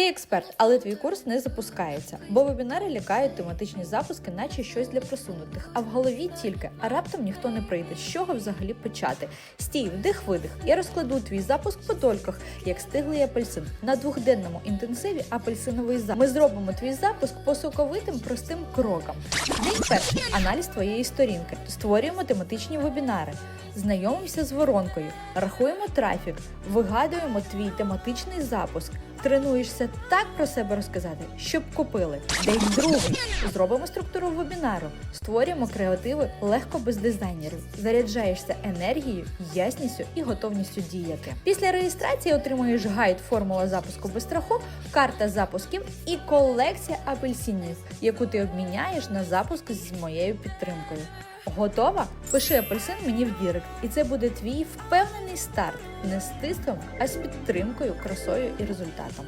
Ти експерт, але твій курс не запускається, бо вебінари лякають тематичні запуски, наче щось для просунутих. А в голові тільки, а раптом ніхто не прийде. З чого взагалі почати? Стій, вдих, видих. Я розкладу твій запуск по дольках, як стиглий апельсин. На двохденному інтенсиві апельсиновий запуск. Ми зробимо твій запуск по соковитим простим крокам. День перший аналіз твоєї сторінки. Створюємо тематичні вебінари. Знайомимося з воронкою, рахуємо трафік, вигадуємо твій тематичний запуск. Тренуєшся так про себе розказати, щоб купили. День другий. Зробимо структуру вебінару, створюємо креативи легко без дизайнерів. Заряджаєшся енергією, ясністю і готовністю діяти. Після реєстрації отримуєш гайд формула запуску без страху, карта запусків і колекція апельсинів, яку ти обміняєш на запуск з моєю підтримкою. Готова? Пиши апельсин мені в Дірект, і це буде твій впевнений старт не з тиском, а з підтримкою, красою і результатом.